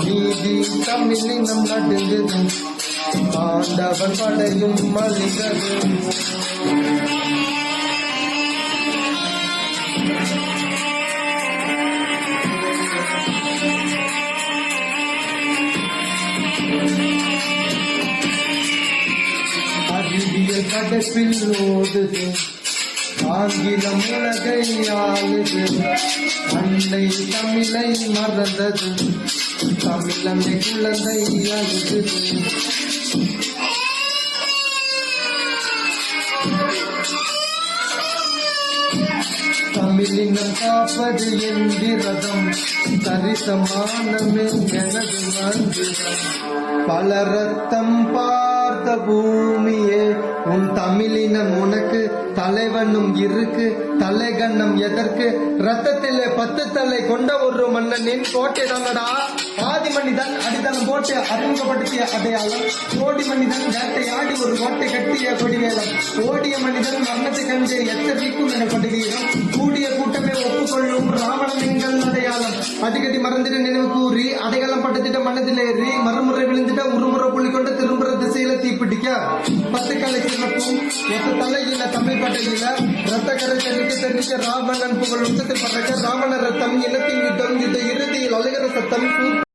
நீதி தமிழினம் நடுங்குது ஆண்டவன் படையும் மலிந்தது அறிவியல் கடப்பில் ஓடுது ஆங்கிலம் உலகை ஆளுது. அன்னை தமிழை மறந்தது. தமிழமை குழந்தை அழுது. தமிழினம் காப்பது என்கிறதம் தரிசமானமே எனது மந்திரம். பல ரத்தம் பா பார்த்த பூமியே உன் தமிழினம் உனக்கு தலைவனும் இருக்கு தலைகண்ணம் எதற்கு? ரத்தத்திலே பத்து தலை கொண்ட ஒரு மன்னனின் கோட்டை தானடா ஆதி மனிதன் அடித்தளம் போட்டு அறிமுகப்படுத்திய அடையாளம் கோடி மனிதன் வேட்டையாடி ஒரு கோட்டை கட்டிய கொடிவேலம் ஓடிய மனிதன் மரணத்தை கண்டு எச்சரிக்கும் எனப்படுகிறோம் கூடிய கூட்டமே ஒப்புக்கொள்ள அடையாளம் அடிக்கடி மறந்திட நினைவு கூறி அடையாளம் பட்டத்திட்ட மனதில் ஏறி மறுமுறை விழுந்திட்ட உருமுறை புள்ளி கொண்டு திரும்புற திசையில தீப்பிடிக்க பத்து கலை சிறப்பும் எட்டு தலையில தமிழ் பட்டையில ரத்த கரை தெரிவிக்க தெரிவிக்க ராவணன் புகழ் உச்சத்தில் பட்டக்க ராவண ரத்தம் இனத்தின் யுத்தம் யுத்த இறுதியில் அழுகிற சத்தம்